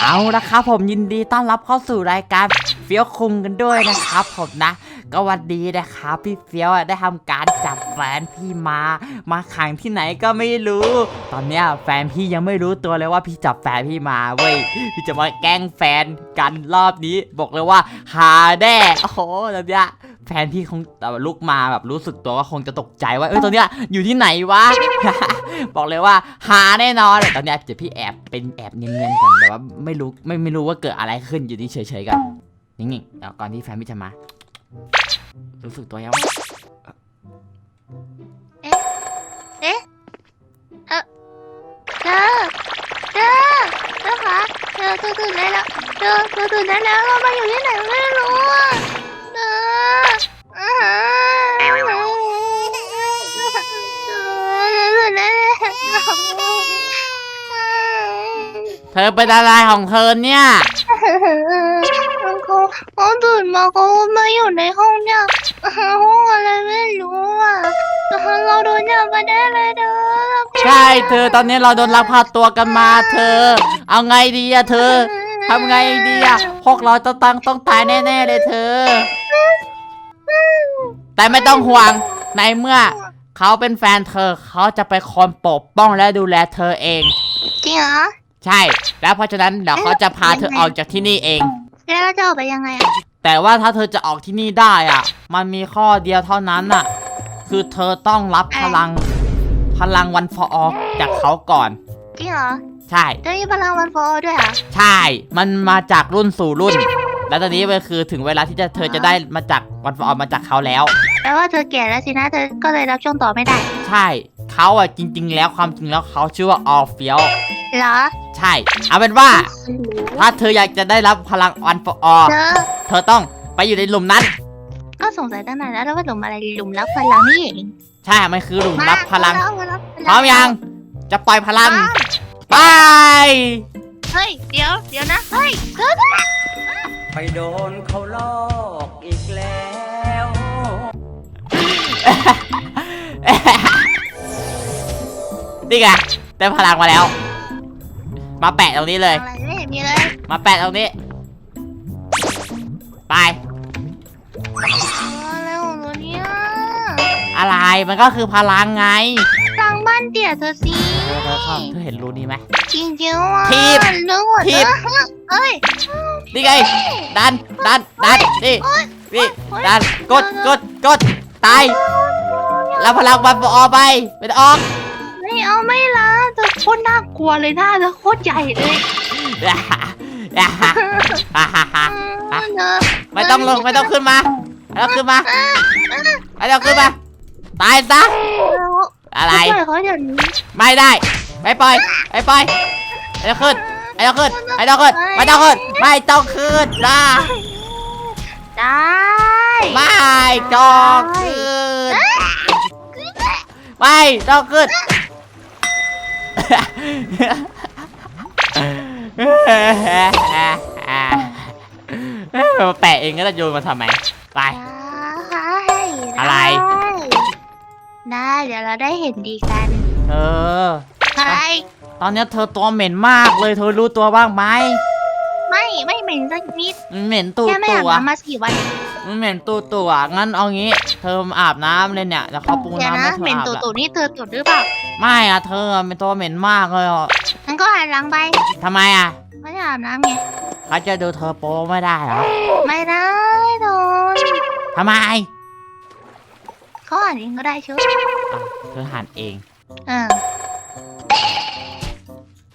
เอาละครับผมยินดีต้อนรับเข้าสู่รายการเฟี้ยวคุงกันด้วยนะครับผมนะ ก็วันดีนะครับพี่เฟี้ยวได้ทำการจับ แฟนพี่มา มาขังที่ไหนก็ไม่รู้ ตอนเนี้ยแฟนพี่ยังไม่รู้ตัวเลยว่าพี่จับแฟนพี่มาเว้ยพี่จะมาแกล้งแฟนกันรอบนี้ บอกเลยว่า หาแน่โอ้โหตอนเนี้ยแฟนพี่คงแบบลุกมาแบบรู้สึกตัวว่าคงจะตกใจว่าเอ้ยตอนเนี้ยอยู่ที่ไหนวะ บอกเลยว่า หาแน่นอนตอนเนี้ยเดี๋ยวพี่แอบเป็นแอบเนียนๆกันแต่ว่าไม่รู้ไม่ไม่รู้ว่าเกิดอะไรขึ้นอยู่นี่เฉยๆกันนิ่งๆเดี๋ยวก่อนที่แฟนพี่จะมา รู้สึกตัวยัง เอ๊ะ เอ๊ะ เออเธอเธอเธอคะเธอเธอตื่นได้แล้วเธอเธอตื่นได้แล้วเรามาอยู่ที่ไหนไม่รู้อะเธออ่าเธอเธอตื่นได้แล้ว เธอเป็นอะไรของเธอเนี่ย เขาเขาตื่นมาเขามาอยู่ในห้องเนี่ยห้องอ นจับมาได้เลยเด้อใช่เธอตอนนี้เราโดนลักพาตัวกันมาเธอ เอาไงดีอะเธอทำไงดีอะพวกเราต้องตังต้องตายแน่ๆเลยเธอ แต่ไม่ต้องห่วงในเมื่อเขาเป็นแฟนเธอเขาจะไปคอยปกป้องและดูแลเธอเอง จริงเหรอใช่ แล้วเพราะฉะนั้นเดี๋ยวเขาจะพาเธอออกจากที่นี่เอง แล้วเราจะออกไปยังไงอะแต่ว่าถ้าเธอจะออกที่นี่ได้อะ มันมีข้อเดียวเท่านั้นอะ คือเธอต้องรับพลัง พลังวันฟออกจากเขาก่อน จริงเหรอ ใช่ จะมีพลังวันโฟร์ด้วยเหรอ ใช่ มันมาจากรุ่นสู่รุ่น แล้วตอนนี้มันคือถึงเวลาที่จะเธอจะได้มาจากวันฟออกมาจากเขาแล้ว แปลว่าเธอแก่แล้วสินะเธอก็เลยรับช่วงต่อไม่ได้ ใช่เขาอะจริง ๆ แล้วความจริงแล้วเขาชื่อว่าออฟเฟียลเหรอ ใช่ เอาเป็นว่า ถ้าเธออยากจะได้รับพลังวันฟออกเธอเธอต้องไปอยู่ในหลุมนั้น ก็สงสัยตั้งนานแล้วว่าหลุมอะไรหลุมรับพลังนี่เองใช่ มันคือหลุมรับพลัง มามารับพร้อมยัง จะปล่อยพลัง ไป เฮ้ยเดี๋ยวเดี๋ยวนะเฮ้ยเธอไปโดนเขาลอกอีกแล้ว นี่ไงได้พลังมาแล้ว มาแปะตรงนี้เลย อะไรไม่เห็นมีเลยมาแปะตรงนี้ ไป อะไร มันก็คือพลังไงสร้างบ้านเตี่ยเธอสิเธอเธอชอบเธอเห็นรูนี้ไหม จริงๆว่ะทีบเรื่องหมดทีบ เอ้ยนี่ไง ดัน ดัน ดัน นี่ นี่ ดัน กด กด กด ตาย แล้วพลังมันออกไปเป็นออกไม่เอาไม่ละเธอโคตรน่ากลัวเลยหน้าเธอโคตรใหญ่เลยเธอไม่ต้องลงไม่ต้องขึ้นมาไม่ต้องขึ้นมาไม่ต้องขึ้นมา ตายซะ อะไร ปล่อยเขาเดี๋ยวนี้ไม่ได้ไม่ปล่อยไม่ปล่อยไม่ต้องขึ้นไม่ต้องขึ้นไม่ต้องขึ้นไม่ต้องขึ้นไม่ต้องขึ้นนะได้ไม่ต้องขึ้นไม่ต้องขึ้นมาแปะเองก็จะโยนมาทำไม ไปได้อะไร ได้เดี๋ยวเราได้เห็นดีกันเออใช่ตอนเนี้ยเธอตัวเหม็นมากเลยเธอรู้ตัวบ้างไหมไม่ไม่เหม็นสักนิดมันเหม็นตูแค่ไม่ตัอาบวน้ำมาสี่วันมันเหม็นตูตัวงั้นเอางี้ เธอมาอาบน้ำเลยเนี่ยแล้วเขาปรุงเดี๋ยวน้ำนะให้เธอเหม็นอาบตุ่ละตุ่นี่เธอตุ่หรือเปล่าไม่อะเธอเป็นตัวเหม็นมากเลยอะงั้นก็หันหลังไปทำไมอะไม่ได้อาบน้ำไงเขาจะดูเธอโป๊ไม่ได้เหรอไม่ได้โดนทำไม เขาอ่านเองก็ได้เชียวอะเธอหันเองเออ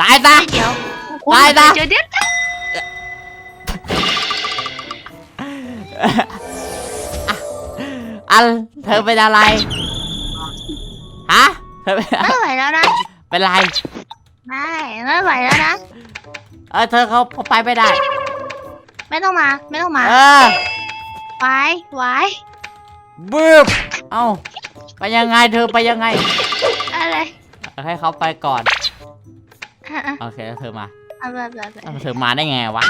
ตายซะ เดี๋ยวตายนะ เดี๋ยวเดี๋ยวอันเธอเป็นอะไร ฮะ เธอเป็น ไม่ไหวแล้วนะเป็นไร ไม่ไม่ไหวแล้วนะ เออ เธอเขาเขาไปไม่ได้ ไม่ต้องมา ไม่ต้องมาเออไหวไหวบึ้บ เอ้า ไปยังไงเธอไปยังไง อะไรให้เขาไปก่อน อะอะโอเคแล้วเธอมาเอาแบบแบบแบบเอ้าเธอมาได้ไงวะ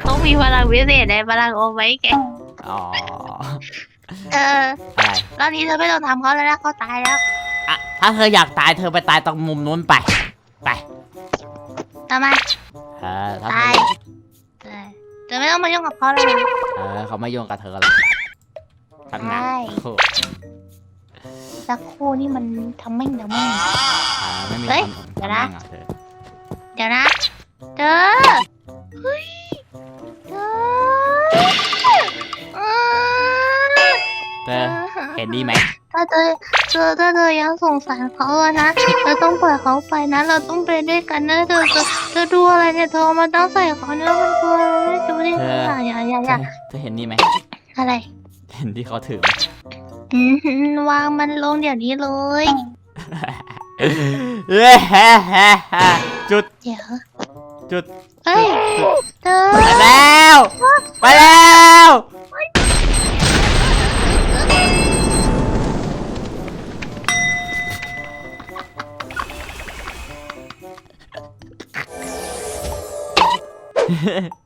เขามีพลังวิเศษในพลังโอไว้แกอ๋อ เอออะไร รอบนี้เธอไม่ต้องทำเขาแล้วนะเขาตายแล้วอะ ถ้าเธออยากตายเธอไปตายตรงมุมนู้นไป ไปทำไมเออถ้าตายเออเธอไม่ต้องมายุ่งกับเขาเลยนะเออเขาไม่ยุ่งกับเธอหรอก ทำงานใช่ โอ้โหสักครู่นี่มันทำแม่งทำแม่ง อ่าไม่มีเฮ้ยคนเดี๋ยวนะ ทำงานเธอเดี๋ยวนะเธอเฮ้ยเธอเออเธอเห็นดีไหมถ้าเธอเธอถ้าเธอยังสงสารเขาอะนะเราต้องปล่อยเขาไปนะ เราต้องไปด้วยกันนะเธอเธอเธอดูอะไรเนี่ยเธอเอามาต้องใส่เขาเนี่ยมันคืออะไรดูดิอย่าอย่าอย่าอย่าเธอเห็นนี่ไหมอะไร เห็นที่เขาถือไหมอืมวางมันลงเดี๋ยวนี้เลยเอ้ยแฮ่แฮ่แฮ่จุดเดี๋ยวจุดเฮ้ยจุดเธอไปแล้วไปแล้ว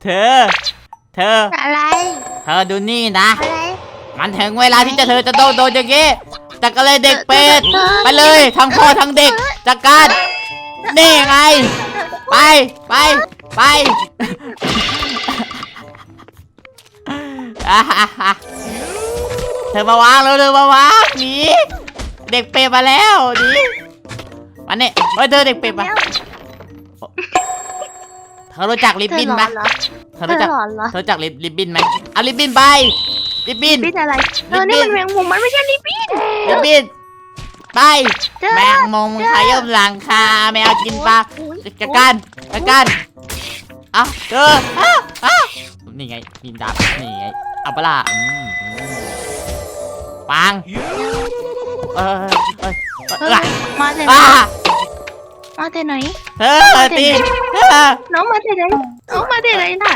เธอ เธอ อะไร เธอดูนี่นะ อะไร มันถึงเวลาที่จะเธอจะโดนโดนอย่างงี้จักรเลยเด็กเป็ดเธอไปเลยทั้งพ่อทั้งเด็กจัดการนี่ไง ไปไปไปอ่าฮ่าฮ่าเธอมาวางแล้วเธอมาวางหนีเด็กเป็ดมาแล้วหนีมาเนี่ยเฮ้ยเธอเด็กเป็ดมาเธอรู้จักลิบบินไหมเธเธออหลรู้อนจักเหรอเธอหลอนเหรอเธอรู้จักลิบลิบบินไหมเอาลิบบินไป ลิบบินลิปบิ้นอะไรเออนี่มันแมงมุมมันไม่ใช่ลิปบิ้นลิบบิน ไปเธอแมงมุมขย่มหลังคาแมวกินปลาจัดการจัดการเอ้าเจออ้าวอ้าวนี่ไงกินดาบนี่ไงเอาปะล่ะอืมอืมปังเออเออเออเอเอออมาแต่ไหนอ่ามาแต่ไหนเธอตีเธอน้องมาแต่ไหนน้องมาแต่ไหนน่ะ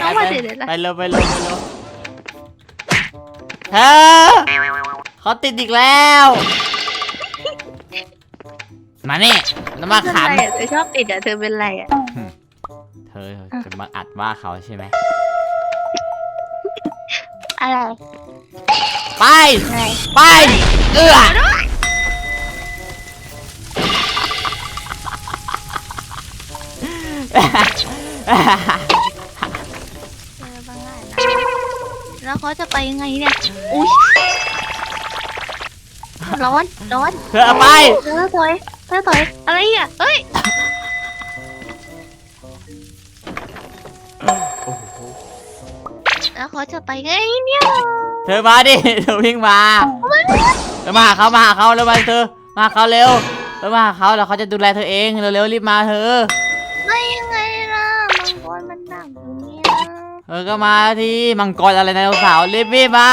น้องมาแต่ไหนล่ะไปเร็วไปเร็วไปเร็ว เธอเขาติดอีกแล้ว มานี่แล้วมาขำเธอเป็นไรอะเธอชอบติดอะเธอเป็นไรอะ เธอจะมาอัดว่าเขาใช่ไหมอะไร ไปอะไรไป เอื้อเธ เขาจะไปยังไงเนี่ย อุ้ยร้อนร้อนเธอเอาไป เธอถอยเธอถอยอะไรอะเฮ้ยแล้วเขาจะไปไงเนี่ยเธอมาดิ เธอวิ่งมาเธอมาหาเขามาหาเขาแล้วมาเธอ มาหาเขาเร็วเธอมาหาเขาแล้วเขาจะดูแลเธอเอง เร็วๆรีบมาเธอไป เธอก็มาที่มังกรอะไรไดโนเสาร์รีบรีบมา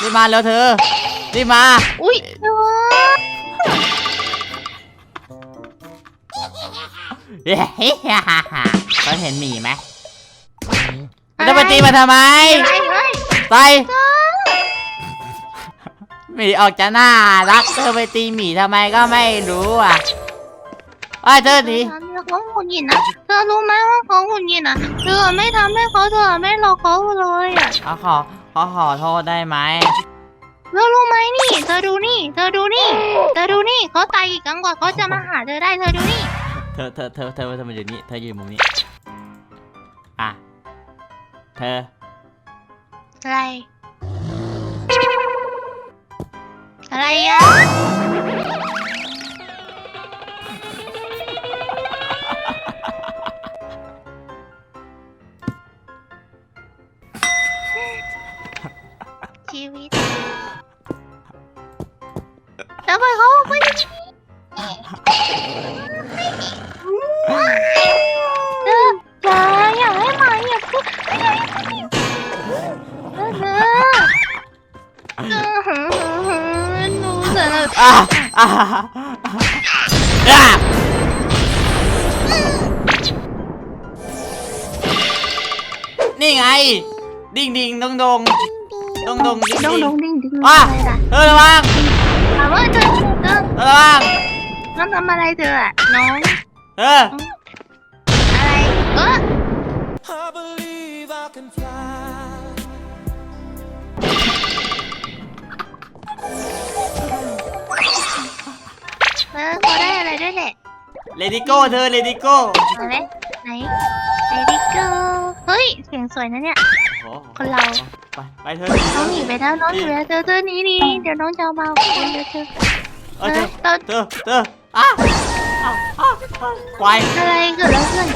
รีบมาแล้วเธอรีบมา อุ้ยเธอเฮ้ยฮ่าฮ่าฮ่าเขาเห็นหมีไหมจะไปตีมาทำไมอะไรเฮ้ยไปหมีออกจะน่ารักเธอไปตีหมีทำไมก็ไม่รู้อะไอ้ยเธอหนีทำให้ เขาหงุดหงิดนะ เธอรู้ไหมว่าเขาหงุดหงิดนะเธอไม่ทำให้เขาเธอไม่รอเขาเลยอะ เขาขอเขาขอโทษได้ไหม เธอรู้ไหมนี่ เธอดูนี่ เธอดูนี่ เธอดูนี่เขาตายอีกครั้งกว่าเขาจะมาหาเธอได้เธอดูนี่ เธอเธอเธอเธอเธอมาอยู่นี่เธอยืนมุมนี้ อะ เธอ อะไร อะไรอะ นูจะอะอะอะนี่ไง ดิ่งดิ่งดงดงดงดงดิ่งดงดิ่ดงงดิ้งดิ้งอะอะไรล่ะเธอระวังถามว่าเธอเธอเธอระวังน้องทำอะไรเธออะน้องเธออ เออเขาได้อะไรด้วยแหละเลดิโก้เธอเลดิโก้ไหนไหนไหนเสียงสวยนะเนี่ยโอ้โหคนเรา ไปไปเธอน้องหนีไปแล้วน้องหนีไปแล้วเธอเธอหนีหนีเดี๋ยวน้องจะเอามาเอาคนเดี๋ยวเธอเออเธอเธอเธอเธออะอะอะอะควายอะไรเกิดอะไรขึ้น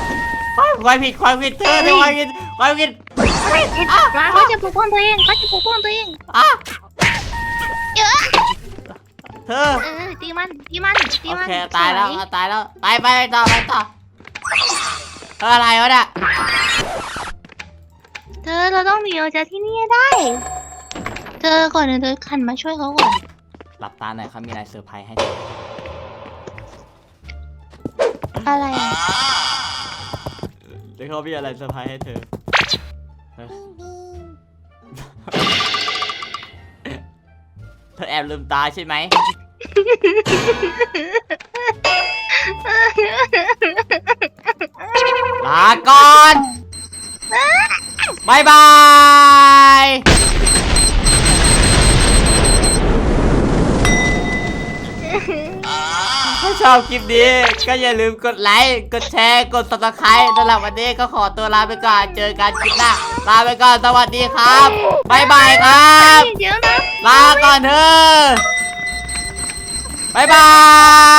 ควายผิดควายผิดเธอเธอควายผิดควายผิดเฮ้ยเห็นปะเขาจะปกป้องตัวเองเขาจะปกป้องตัวเองอะเยอะ เธอ เออตีมันตีมันตีโอมันเคตายแล้วสตายแล้วไปไปไปต่อไปต่อเอออะไรวะเนี่ยเธอเราต้องหนีออกจากที่นี่ให้ได้ เธอก่อนเดี๋ยวเธอขันมาช่วยเขาก่อนหลับตาหน่อยเขามีอะไรเซอร์ไพรส์ให้เธออะไรอะเดี๋ยวเขามีอะไรเซอร์ไพรส์ให้เธอเเธอแอบลืมตาใช่ไหม ลาก่อนบายบาย ชอบคลิปนี้ ก็อย่าลืมกดไลค์กดแชร์กด subscribe สำหรับวันนี้ก็ขอตัวลาไปก่อนเจอกันคลิปหน้าลาไปก่อนสวัสดีครับบายบายครับเดี๋ยวนะ ลาก่อนเถอะบายบาย